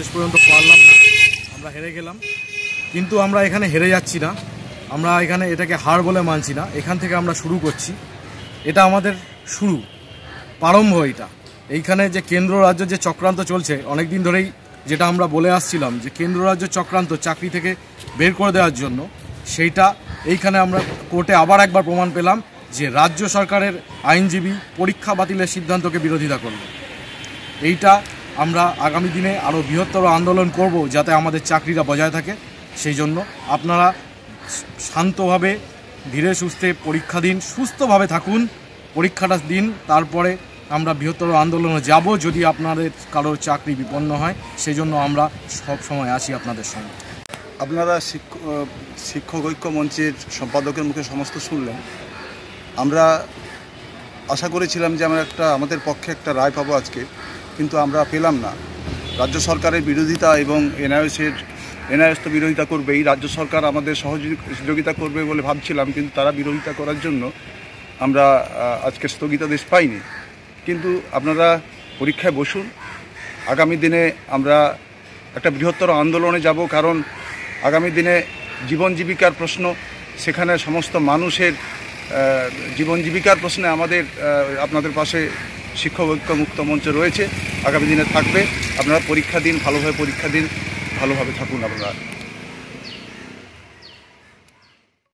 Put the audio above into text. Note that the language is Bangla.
শেষ পর্যন্ত পারলাম না। আমরা হেরে গেলাম। কিন্তু আমরা এখানে হেরে যাচ্ছি না। আমরা এখানে এটাকে হার বলে মানছি না। এখান থেকে আমরা শুরু করছি। এটা আমাদের শুরু, প্রারম্ভ এটা। এইখানে যে কেন্দ্র রাজ্য যে চক্রান্ত চলছে অনেক দিন ধরেই যেটা আমরা বলে আসছিলাম যে কেন্দ্র রাজ্য চক্রান্ত চাকরি থেকে বের করে দেওয়ার জন্য, সেইটা এইখানে আমরা কোর্টে আবার একবার প্রমাণ পেলাম যে রাজ্য সরকারের আইনজীবী পরীক্ষা বাতিলের সিদ্ধান্তকে বিরোধিতা করল। এইটা আমরা আগামী দিনে আরও বৃহত্তর আন্দোলন করব যাতে আমাদের চাকরিটা বজায় থাকে। সেই জন্য আপনারা শান্তভাবে, ধীরে সুস্থে পরীক্ষা দিন, সুস্থভাবে থাকুন। পরীক্ষাটা দিন, তারপরে আমরা বৃহত্তর আন্দোলনে যাব যদি আপনাদের কারোর চাকরি বিপন্ন হয়। সেই জন্য আমরা সব সময় আছি আপনাদের সঙ্গে। আপনারা শিক্ষ- শিক্ষক ঐক্য মঞ্চের সম্পাদকের মুখে সমস্ত শুনলেন। আমরা আশা করেছিলাম যে আমরা একটা, আমাদের পক্ষে একটা রায় পাবো আজকে। কিন্তু আমরা পেলাম না। রাজ্য সরকারের বিরোধিতা এবং এনআইএসের, এনআইএস তো বিরোধিতা করবেই, রাজ্য সরকার আমাদের সহযোগিতা করবে বলে ভাবছিলাম, কিন্তু তারা বিরোধিতা করার জন্য আমরা আজকে স্থগিতাদেশ পাইনি। কিন্তু আপনারা পরীক্ষায় বসুন, আগামী দিনে আমরা একটা বৃহত্তর আন্দোলনে যাব, কারণ আগামী দিনে জীবন জীবিকার প্রশ্ন, সেখানে সমস্ত মানুষের জীবন জীবিকার প্রশ্নে আমাদের আপনাদের পাশে শিক্ষক ঐক্য মুক্ত মঞ্চ রয়েছে। আগামী দিনে থাকবে। আপনারা পরীক্ষা দিন, ভালোভাবে পরীক্ষা দিন, ভালোভাবে থাকুন আপনারা।